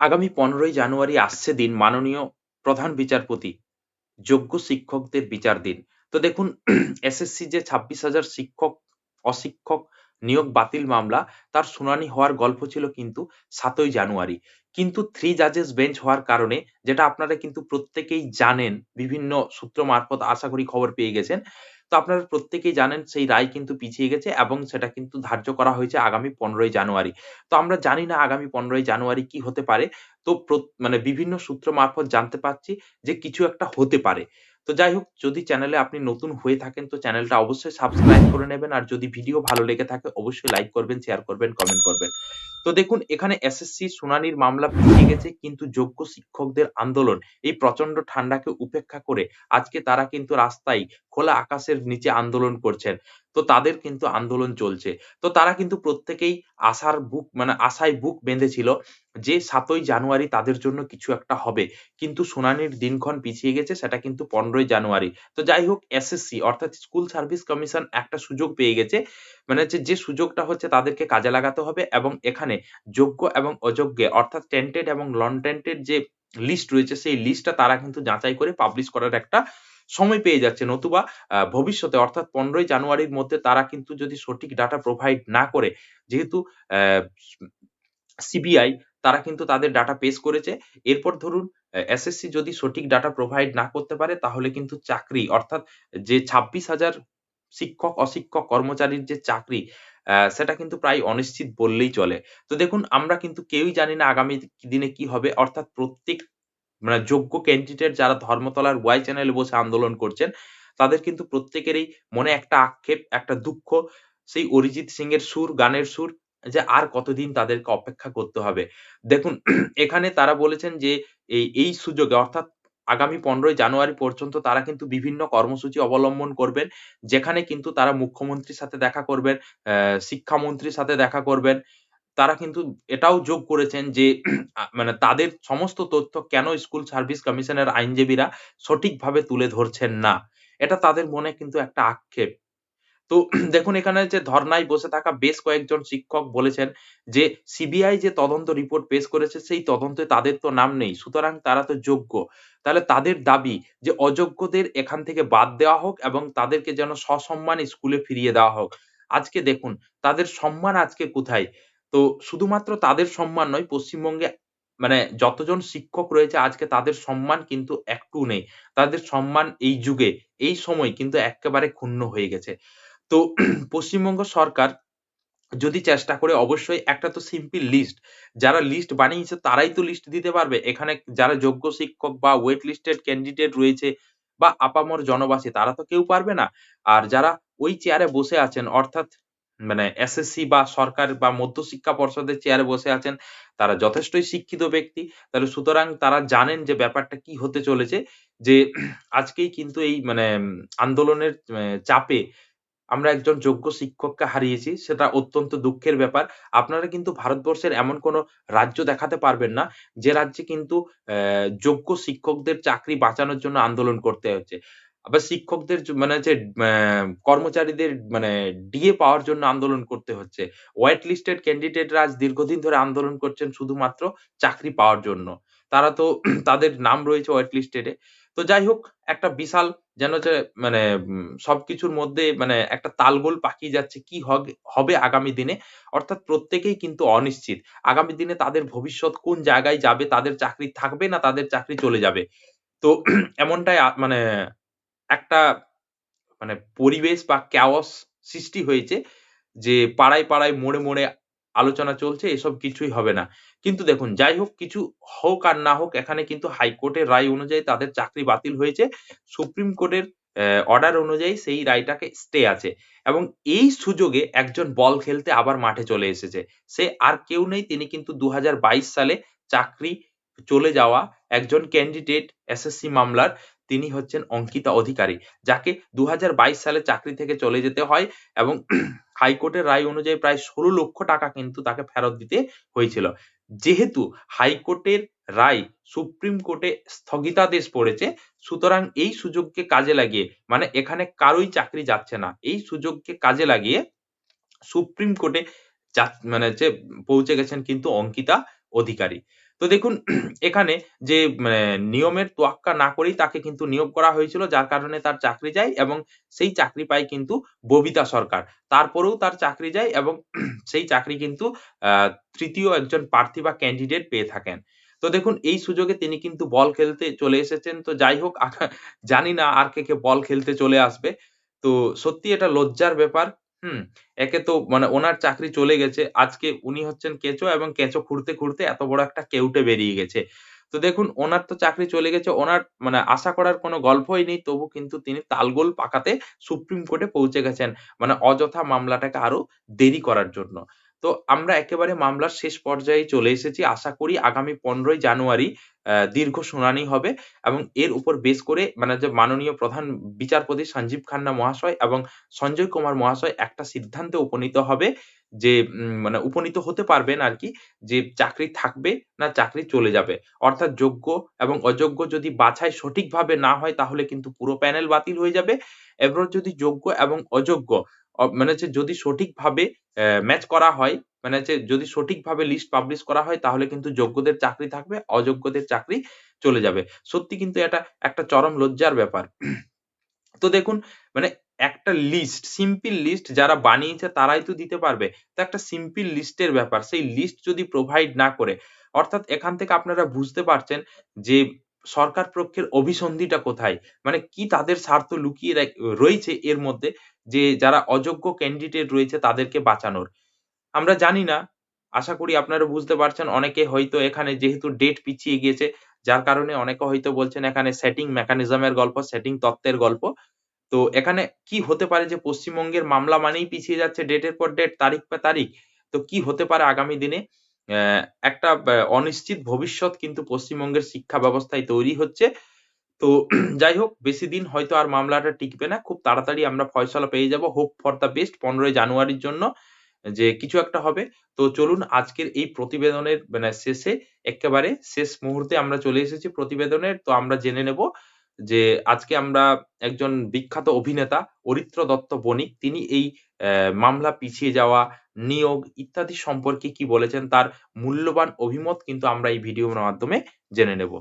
আগামী পনেরোই জানুয়ারি আসছে দিন মাননীয় প্রধান বিচারপতি, যোগ্য শিক্ষকদের বিচার দিন। তো দেখুন, এসএসসি যে ছাব্বিশ হাজার শিক্ষক, অশিক্ষক নিয়োগ বাতিল মামলা, তার শুনানি হওয়ার গল্প ছিল কিন্তু সাতই জানুয়ারি। কিন্তু থ্রি জাজেস বেঞ্চ হওয়ার কারণে, যেটা আপনারা কিন্তু প্রত্যেকেই জানেন, বিভিন্ন সূত্র মারফত আশা করি খবর পেয়ে গেছেন তো আপনারা প্রত্যেকেই জানেন সেই রায় কিন্তু পিছিয়ে গেছে এবং সেটা কিন্তু ধার্য করা হয়েছে আগামী পনেরোই জানুয়ারি। তো আমরা জানি না আগামী পনেরোই জানুয়ারি কি হতে পারে। তো মানে বিভিন্ন সূত্র মারফত জানতে পারছি যে কিছু একটা হতে পারে। তো যাই হোক, যদি চ্যানেলে আপনি নতুন হয়ে থাকেন, তো চ্যানেলটা অবশ্যই সাবস্ক্রাইব করে নেবেন। আর যদি ভিডিও ভালো লেগে থাকে, অবশ্যই লাইক করবেন শেয়ার করবেন কমেন্ট করবেন। তো দেখুন, এখানে এসএসসি শুনানির মামলা পিছিয়ে গেছে, কিন্তু যোগ্য শিক্ষকদের আন্দোলন, এই প্রচণ্ড ঠান্ডাকে উপেক্ষা করে আজকে তারা কিন্তু রাস্তায় খোলা আকাশের নিচে আন্দোলন করছেন। তো তাদের কিন্তু আন্দোলন চলছে। তো তারা কিন্তু প্রত্যেকেই আশার বুক মানে আশায় বুক বেঁধেছিল যে সাতই জানুয়ারি তাদের জন্য কিছু একটা হবে। কিন্তু শুনানির দিনক্ষণ পিছিয়ে গেছে, সেটা কিন্তু পনেরোই জানুয়ারি। তো যাই হোক এসএসসি অর্থাৎ স্কুল সার্ভিস কমিশন একটা সুযোগ পেয়ে গেছে। মানে হচ্ছে যে সুযোগটা হচ্ছে তাদেরকে কাজে লাগাতে হবে এবং এখানে যোগ্য এবং অযোগ্য অর্থাৎ টেন্টেড এবং নন টেন্টেড যে লিস্ট রয়েছে, সেই লিস্টটা তারা কিন্তু যাচাই করে পাবলিশ করার একটা সময় পেয়ে যাচ্ছে নতুবা ভবিষ্যতে, অর্থাৎ পনেরোই জানুয়ারির মধ্যে তারা কিন্তু যদি সঠিক ডাটা প্রোভাইড না করে, যেহেতু সিবিআই তারা কিন্তু তাদের ডাটা পেশ করেছে। এরপর ধরুন এসএসসি যদি সঠিক ডাটা প্রোভাইড না করতে পারে, তাহলে কিন্তু চাকরি, অর্থাৎ যে ছাব্বিশ হাজার শিক্ষক, অশিক্ষক, কর্মচারীর যে চাকরি সেটা কিন্তু প্রায় অনিশ্চিত বললেই চলে। তো দেখুন, আমরা কিন্তু কেউই জানি না আগামী দিনে কি হবে, অর্থাৎ প্রত্যেক মানে যোগ্য ক্যান্ডিডেট যারা ধর্মতলার ওয়াই চ্যানেলে বসে আন্দোলন করছেন, তাদের কিন্তু প্রত্যেকেরই মনে একটা আক্ষেপ, একটা দুঃখ, সেই অরিজিৎ সিং এর সুর, গানের সুর, যে আর কতদিন তাদেরকে অপেক্ষা করতে হবে। দেখুন, এখানে তারা বলেছেন যে এই এই সুযোগে, অর্থাৎ আগামী পনেরোই জানুয়ারি পর্যন্ত তারা কিন্তু বিভিন্ন কর্মসূচি অবলম্বন করবেন, যেখানে কিন্তু তারা মুখ্যমন্ত্রীর সাথে দেখা করবেন শিক্ষামন্ত্রীর সাথে দেখা করবেন তারা কিন্তু এটাও যোগ করেছেন যে মানে তাদের সমস্ত তথ্য কেন স্কুল সার্ভিস কমিশনের আইনজীবীরা সঠিকভাবে তুলে ধরছেন না? এটা তাদের মনে কিন্তু একটা আক্ষেপ। তো দেখুন, এখানে যে ধর্নায় বসে থাকা বেশ কয়েকজন শিক্ষক বলেছেন যে, সিবিআই যে তদন্ত রিপোর্ট পেশ করেছে, সেই তদন্তে তাদের তো নাম নেই, সুতরাং তারা তো যোগ্য। তাহলে তাদের দাবি যে, অযোগ্যদের এখান থেকে বাদ দেওয়া হোক এবং তাদেরকে যেন সসম্মানে স্কুলে ফিরিয়ে দেওয়া হোক। আজকে দেখুন, তাদের সম্মান আজকে কোথায়? তো শুধুমাত্র তাদের সম্মান নয়, পশ্চিমবঙ্গে মানে যতজন শিক্ষক রয়েছে আজকে তাদের সম্মান কিন্তু একটু নেই। তাদের সম্মান এই যুগে, এই সময় কিন্তু একেবারে ক্ষুণ্ণ হয়ে গেছে। তো পশ্চিমবঙ্গ সরকার যদি চেষ্টা করে, অবশ্যই একটা তো সিম্পল লিস্ট যারা লিস্ট বানিয়েছে তারাই তো লিস্ট দিতে পারবে। এখানে যারা যোগ্য শিক্ষক বা ওয়েট লিস্টেড ক্যান্ডিডেট রয়েছে বা আপামর জনবাসী, তারা তো কেউ পারবে না। আর যারা ওই চেয়ারে বসে আছেন, অর্থাৎ মানে এসএসসি বা সরকার বা মধ্যশিক্ষা পর্ষদের চেয়ারে বসে আছেন, তারা যথেষ্টই শিক্ষিত ব্যক্তি। তাহলে সুতরাং তারা জানেন যে ব্যাপারটা কি হতে চলেছে, যে আজকেই কিন্তু এই মানে আন্দোলনের চাপে আমরা একজন যোগ্য শিক্ষককে হারিয়েছি, সেটা অত্যন্ত দুঃখের ব্যাপার। আপনারা কিন্তু ভারতবর্ষের এমন কোনো রাজ্য দেখাতে পারবেন না, যে রাজ্যে কিন্তু যোগ্য শিক্ষকদের চাকরি বাঁচানোর জন্য আন্দোলন করতে হচ্ছে। আবার শিক্ষকদের মানে যে কর্মচারীদের মানে ডিএ পাওয়ার জন্য আন্দোলন করতে হচ্ছে। হোয়াইট লিস্টেড ক্যান্ডিডেটরা আজ দীর্ঘদিন ধরে আন্দোলন করছেন শুধুমাত্র চাকরি পাওয়ার জন্য। তারা তো তাদের নাম রয়েছে হোয়াইট লিস্টেডে তো যাই হোক, একটা বিশাল যেন যে মানে সবকিছুর মধ্যে মানে একটা তালগোল পাকিয়ে যাচ্ছে কি হবে আগামী দিনে। অর্থাৎ প্রত্যেকেই কিন্তু অনিশ্চিত। আগামী দিনে তাদের ভবিষ্যৎ কোন জায়গায় যাবে, তাদের চাকরি থাকবে না তাদের চাকরি চলে যাবে। তো এমনটাই মানে একটা মানে পরিবেশ বা ক্যাওস সৃষ্টি হয়েছে যে পাড়ায় পাড়ায় মোড়ে মোড়ে আলোচনা চলছে, এসব কিছুই হবে না। কিন্তু দেখুন, যাই হোক, কিছু হোক আর না হোক, এখানে কিন্তু হাইকোর্টের রায় অনুযায়ী তাদের চাকরি বাতিল হয়েছে। সুপ্রিম কোর্টের অর্ডার অনুযায়ী সেই রায়টাকে স্টে আছে। এবং এই সুযোগে একজন বল খেলতে আবার মাঠে চলে এসেছে। সে আর কেউ নেই, তিনি কিন্তু দু হাজার বাইশ সালে চাকরি চলে যাওয়া একজন ক্যান্ডিডেট এসএসসি মামলার। তিনি হচ্ছেন অঙ্কিতা অধিকারী, যাকে দু সালে চাকরি থেকে চলে যেতে হয় এবং হাইকোর্টের রায় অনুযায়ী প্রায় ষোলো লক্ষ টাকা কিন্তু তাকে ফেরত দিতে হয়েছিল। যেহেতু হাইকোর্টের রায় সুপ্রিম কোর্টে স্থগিতাদেশ পড়েছে, সুতরাং এই সুযোগকে কাজে লাগিয়ে মানে এখানে কারোই চাকরি যাচ্ছে না, এই সুযোগকে কাজে লাগিয়ে সুপ্রিম কোর্টে মানে যে পৌঁছে গেছেন কিন্তু অঙ্কিতা অধিকারী। তো দেখুন এখানে যে মানে নিয়মের তোয়াক্কা না করেই তাকে কিন্তু নিয়োগ করা হয়েছিল যার কারণে তার চাকরি যায় এবং সেই চাকরি পায় কিন্তু ববিতা সরকার। তারপরেও তার চাকরি যায় এবং সেই চাকরি কিন্তু তৃতীয় একজন প্রার্থী বা ক্যান্ডিডেট পেয়ে থাকেন। তো দেখুন এই সুযোগে তিনি কিন্তু বল খেলতে চলে এসেছেন। তো যাই হোক জানি না আর কে, কে বল খেলতে চলে আসবে। তো সত্যি এটা লজ্জার ব্যাপার। হুম? একে তো মানে ওনার চাকরি চলে গেছে। আজকে উনি হচ্ছেন কেঁচো এবং কেঁচো খুঁড়তে, খুঁড়তে এত বড় একটা কেউটে বেরিয়ে গেছে। তো দেখুন ওনার তো চাকরি চলে গেছে। ওনার মানে আশা করার কোনো গল্পই নেই। তবু কিন্তু তিনি তালগোল পাকাতে সুপ্রিম কোর্টে পৌঁছে গেছেন। মানে অযথা মামলাটাকে আরও দেরি করার জন্য। তো আমরা একেবারে মামলার শেষ পর্যায়ে চলে এসেছি। আশা করি আগামী ১৫ই জানুয়ারি দীর্ঘ শুনানি হবে এবং এর উপর বেস করে মানে যে মাননীয় প্রধান বিচারপতি সঞ্জীব খান্না মহাশয় এবং সঞ্জয় কুমার মহাশয় একটা সিদ্ধান্তে উপনীত হবে যে মানে উপনীত হতে পারবেন আর কি, যে চাকরি থাকবে না চাকরি চলে যাবে। অর্থাৎ যোগ্য এবং অযোগ্য যদি বাছাই সঠিকভাবে না হয় তাহলে কিন্তু পুরো প্যানেল বাতিল হয়ে যাবে। এবার যদি যোগ্য এবং অযোগ্য মানে হচ্ছে যদি সঠিকভাবে ম্যাচ করা হয়, মানে হচ্ছে যদি সঠিকভাবে লিস্ট পাবলিশ করা হয় তাহলে কিন্তু যোগ্যদের চাকরি থাকবে, অযোগ্যদের চাকরি চলে যাবে। সত্যি কিন্তু এটা একটা চরম লজ্জার ব্যাপার। তো দেখুন মানে একটা লিস্ট, সিম্পল লিস্ট যারা বানিয়েছে তারাই তো দিতে পারবে। তো একটা সিম্পল লিস্টের ব্যাপার। সেই লিস্ট যদি প্রোভাইড না করে অর্থাৎ এখান থেকে আপনারা বুঝতে পারছেন যে সরকার পক্ষের অভিসন্ধিটা কোথায়? মানে কি তাদের স্বার্থ লুকিয়ে রয়েছে এর মধ্যে যে যারা অযোগ্য ক্যান্ডিডেট রয়েছে তাদেরকে বাঁচানোর। আমরা জানি না। আশা করি আপনারা বুঝতে পারছেন। অনেকে হয়তো এখানে যেহেতু ডেট পিছিয়ে গিয়েছে যার কারণে অনেকে হয়তো বলছেন এখানে সেটিং মেকানিজম এর গল্প, সেটিং তত্ত্বের গল্প। তো এখানে কি হতে পারে যে পশ্চিমবঙ্গের মামলা মানেই পিছিয়ে যাচ্ছে ডেটের পর ডেট, তারিখ পে তারিখ। তো কি হতে পারে আগামী দিনে? একটা অনিশ্চিত ভবিষ্যৎ কিন্তু পশ্চিমবঙ্গের শিক্ষা ব্যবস্থায় তৈরি হচ্ছে। তো, যাই হোক, বেশি দিন হয়তো আর মামলাটা টিকবে না। খুব তাড়াতাড়ি আমরা ফয়সলা পেয়ে যাব। হোপ ফর দ্য বেস্ট ১৫ই জানুয়ারির জন্য, যে কিছু একটা হবে। তো চলুন, আজকের এই প্রতিবেদনের মানে শেষে, একেবারে শেষ মুহূর্তে আমরা চলে এসেছি প্রতিবেদনের। তো আমরা জেনে নেব যে আজকে আমরা একজন বিখ্যাত অভিনেতা অরিত্র দত্ত বণিক তিনি এই মামলা পিছিয়ে যাওয়া, নিয়োগ ইত্যাদি সম্পর্কে কি বলেছেন তার মূল্যবান অভিমত কিন্তু আমরা এই ভিডিওর মাধ্যমে জেনে নেব।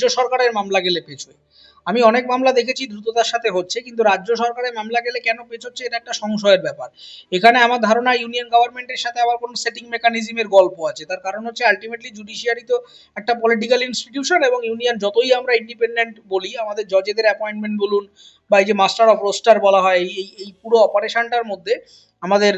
রাজ্য সরকারের মামলা গেলে পেছোয় আমি অনেক মামলা দেখেছি, দ্রুততার সাথে হচ্ছে, কিন্তু রাজ্য সরকারের মামলা গেলে কেন পেছোচ্ছে এটা একটা সংশয়ের ব্যাপার। এখানে আমার ধারণা ইউনিয়ন গভর্নমেন্টের সাথে আবার কোনো সেটিং মেকানিজমের গল্প আছে। তার কারণ হচ্ছে আলটিমেটলি জুডিশিয়ারি তো একটা পলিটিক্যাল ইনস্টিটিউশন এবং ইউনিয়ন যতই আমরা ইন্ডিপেন্ডেন্ট বলি, আমাদের জজেদের অ্যাপয়েন্টমেন্ট বলুন বা এই যে মাস্টার অফ রোস্টার বলা হয়, এই এই পুরো অপারেশনটার মধ্যে আমাদের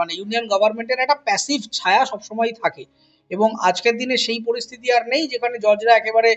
মানে ইউনিয়ন গভর্নমেন্টের একটা প্যাসিভ ছায়া সবসময় থাকে। এবং আজকের দিনে সেই পরিস্থিতি আর নেই যেখানে জজরা একেবারে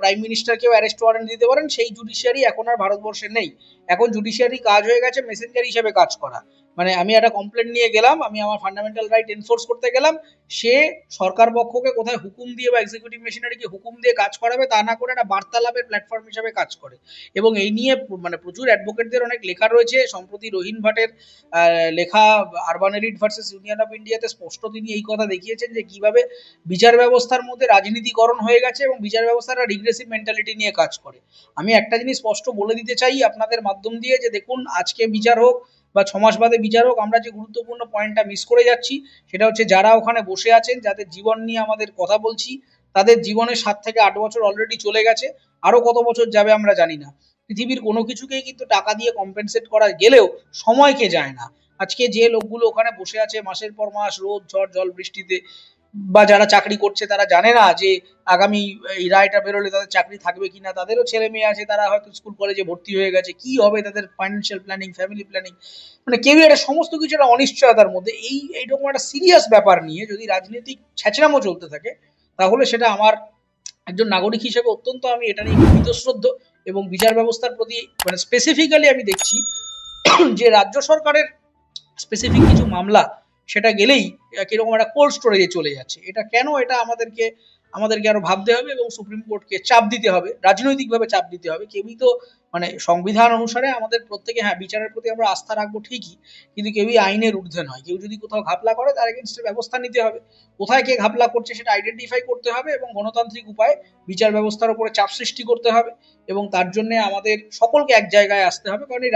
প্রাইম মিনিস্টারকেও অ্যারেস্ট ওয়ারেন্ট দিতে পারেন, সেই জুডিশিয়ারি এখন আর ভারতবর্ষে নেই। এখন জুডিশিয়ারি কাজ হয়ে গেছে মেসেঞ্জার হিসেবে কাজ করা। মানে আমি একটা কমপ্লেন নিয়ে গেলাম, আমি আমার ফান্ডামেন্টাল রাইট এনফোর্স করতে গেলাম, সে সরকার পক্ষকে কোথায় হুকুম দিয়ে বা এক্সিকিউটিভ মেশিনারিকে হুকুম দিয়ে কাজ করাবে তা না করে একটা বার্তালাপের প্ল্যাটফর্ম হিসাবে কাজ করে। এবং এই নিয়ে মানে প্রচুর অ্যাডভোকেটদের অনেক লেখা রয়েছে, সম্প্রতি রোহিন ভাটের লেখা urban elite versus union of ইন্ডিয়াতে স্পষ্ট তিনি এই কথা দেখিয়েছেন যে কীভাবে বিচার ব্যবস্থার মধ্যে রাজনীতিকরণ হয়ে গেছে এবং বিচার ব্যবস্থাটা রিগ্রেসিভ মেন্টালিটি নিয়ে কাজ করে। আমি একটা জিনিস স্পষ্ট বলে দিতে চাই আপনাদের মাধ্যম দিয়ে যে দেখুন, আজকে বিচার হোক বা ছমাস মাস বাদে বিচার হোক আমরা যে গুরুত্বপূর্ণ পয়েন্টটা মিস করে যাচ্ছি, সেটা হচ্ছে যারা ওখানে বসে আছেন, যাদের জীবন নিয়ে আমাদের কথা বলছি, তাদের জীবনের সাত থেকে আট বছর অলরেডি চলে গেছে আরও কত বছর যাবে আমরা জানি না। পৃথিবীর কোনো কিছুকেই কিন্তু টাকা দিয়ে কম্পেনসেট করা গেলেও সময়কে যায় না। আজকে যে লোকগুলো ওখানে বসে আছে, মাসের পর মাস, রোদ, ঝড়, জল, বৃষ্টিতে বা যারা চাকরি করছে তারা জানে না যে আগামী, এই রায়টা বেরোলে তাদের চাকরি থাকবে কিনা, তাদেরও ছেলে মেয়ে আছে, তারা হয়তো স্কুল কলেজে ভর্তি হয়ে গেছে, কি হবে তাদের ফাইন্যান্সিয়াল প্ল্যানিং ফ্যামিলি প্ল্যানিং মানে কেউই একটা সমস্ত কিছু, একটা অনিশ্চয়তার মধ্যে এই, এইরকম একটা সিরিয়াস ব্যাপার নিয়ে যদি রাজনৈতিক ছ্যাচরামো চলতে থাকে, তাহলে সেটা আমার একজন নাগরিক হিসেবে অত্যন্ত আমি এটা নিয়ে বীতশ্রদ্ধ এবং বিচার ব্যবস্থার প্রতি মানে স্পেসিফিক্যালি আমি দেখছি যে রাজ্য সরকারের স্পেসিফিক কিছু মামলা সেটা গেলেই কীরকম একটা কোল্ড স্টোরেজে চলে যাচ্ছে। এটা কেন? এটা আমাদেরকে আমাদেরকে আরও ভাবতে হবে এবং সুপ্রিম কোর্টকে চাপ দিতে হবে, রাজনৈতিকভাবে চাপ দিতে হবে। কেউই তো মানে সংবিধান অনুসারে আমাদের প্রত্যেকে হ্যাঁ বিচারের প্রতি আমরা আস্থা রাখব ঠিকই, কিন্তু কেউই আইনের ঊর্ধ্বে নয়। কেউ যদি কোথাও ঘাপলা করে, তার এগেনস্টে ব্যবস্থা নিতে হবে। কোথায় কে ঘাপলা করছে সেটা আইডেন্টিফাই করতে হবে এবং গণতান্ত্রিক উপায়ে বিচার ব্যবস্থার উপরে চাপ সৃষ্টি করতে হবে এবং তার জন্য আমাদের সকলকে এক জায়গায় আসতে হবে। কারণ এই